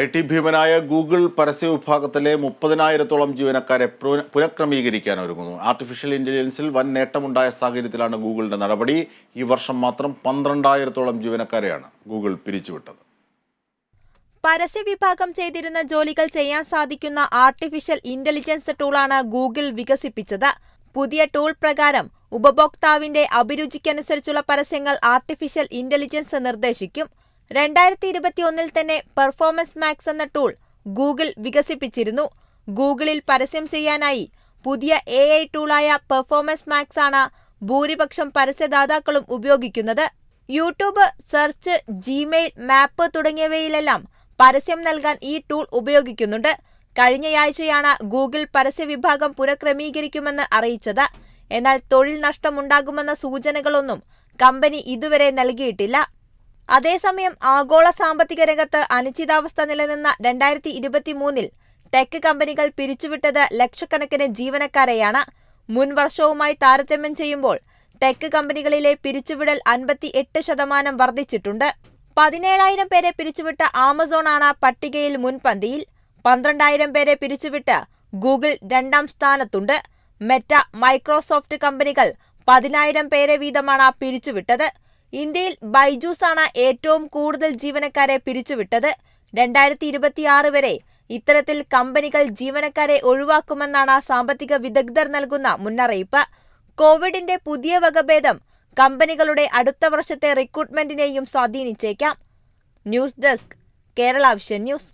I T ഭീമനായ Google പരസ്യ വിഭാഗത്തിലെ മുപ്പതിനായിരത്തോളം ജീവനക്കാരെ പുനഃക്രമീകരിക്കാൻ ഒരുങ്ങുന്നു. ആർട്ടിഫിഷ്യൽ ഇന്റലിജൻസിൽ വൻ നേട്ടമുണ്ടായ സാഹചര്യത്തിലാണ് ഗൂഗിളിന്റെ നടപടി. ഈ വർഷം മാത്രം പന്ത്രണ്ടായിരത്തോളം ജീവനക്കാരെയാണ് ഗൂഗിൾ പിരിച്ചുവിട്ടത്. പരസ്യ വിഭാഗം ചെയ്തിരുന്ന ജോലികൾ ചെയ്യാൻ സാധിക്കുന്ന ആർട്ടിഫിഷ്യൽ ഇന്റലിജൻസ് ടൂളാണ് ഗൂഗിൾ വികസിപ്പിച്ചത്. പുതിയ ടൂൾ പ്രകാരം ഉപഭോക്താവിന്റെ അഭിരുചിക്കനുസരിച്ചുള്ള പരസ്യങ്ങൾ ആർട്ടിഫിഷ്യൽ ഇന്റലിജൻസ് നിർദ്ദേശിക്കും. രണ്ടായിരത്തി ഇരുപത്തിയൊന്നിൽ തന്നെ പെർഫോമൻസ് മാക്സ് എന്ന ടൂൾ ഗൂഗിൾ വികസിപ്പിച്ചിരുന്നു. ഗൂഗിളിൽ പരസ്യം ചെയ്യാനായി പുതിയ എ ഐ ടൂളായ പെർഫോമൻസ് മാക്സ് ആണ് ഭൂരിപക്ഷം പരസ്യദാതാക്കളും ഉപയോഗിക്കുന്നത്. യൂട്യൂബ് സെർച്ച് ജിമെയിൽ മാപ്പ് തുടങ്ങിയവയിലെല്ലാം പരസ്യം നൽകാൻ ഈ ടൂൾ ഉപയോഗിക്കുന്നുണ്ട്. കഴിഞ്ഞയാഴ്ചയാണ് ഗൂഗിൾ പരസ്യ വിഭാഗം പുനഃക്രമീകരിക്കുമെന്ന് അറിയിച്ചത്. എന്നാൽ തൊഴിൽ നഷ്ടമുണ്ടാകുമെന്ന സൂചനകളൊന്നും കമ്പനി ഇതുവരെ നൽകിയിട്ടില്ല. അതേസമയം ആഗോള സാമ്പത്തിക രംഗത്ത് അനിശ്ചിതാവസ്ഥ നിലനിന്ന രണ്ടായിരത്തി ഇരുപത്തിമൂന്നിൽ ടെക് കമ്പനികൾ പിരിച്ചുവിട്ടത് ലക്ഷക്കണക്കിന് ജീവനക്കാരെയാണ്. മുൻ വർഷവുമായി താരതമ്യം ചെയ്യുമ്പോൾ ടെക് കമ്പനികളിലെ പിരിച്ചുവിടൽ അൻപത്തി എട്ട് ശതമാനം വർദ്ധിച്ചിട്ടുണ്ട്. പതിനേഴായിരം പേരെ പിരിച്ചുവിട്ട ആമസോണാണ് പട്ടികയിൽ മുൻപന്തിയിൽ. പന്ത്രണ്ടായിരം പേരെ പിരിച്ചുവിട്ട് ഗൂഗിൾ രണ്ടാം സ്ഥാനത്തുണ്ട്. മെറ്റ മൈക്രോസോഫ്റ്റ് കമ്പനികൾ പതിനായിരം പേരെ വീതമാണ് പിരിച്ചുവിട്ടത്. ഇന്ത്യയിൽ ബൈജൂസ് ആണ് ഏറ്റവും കൂടുതൽ ജീവനക്കാരെ പിരിച്ചുവിട്ടത്. രണ്ടായിരത്തി ഇരുപത്തിയാറ് വരെ ഇത്തരത്തിൽ കമ്പനികൾ ജീവനക്കാരെ ഒഴിവാക്കുമെന്നാണ് സാമ്പത്തിക വിദഗ്ധർ നൽകുന്ന മുന്നറിയിപ്പ്. കോവിഡിന്റെ പുതിയ വകഭേദം കമ്പനികളുടെ അടുത്ത വർഷത്തെ റിക്രൂട്ട്മെന്റിനെയും സ്വാധീനിച്ചേക്കാം. News desk Kerala vision news.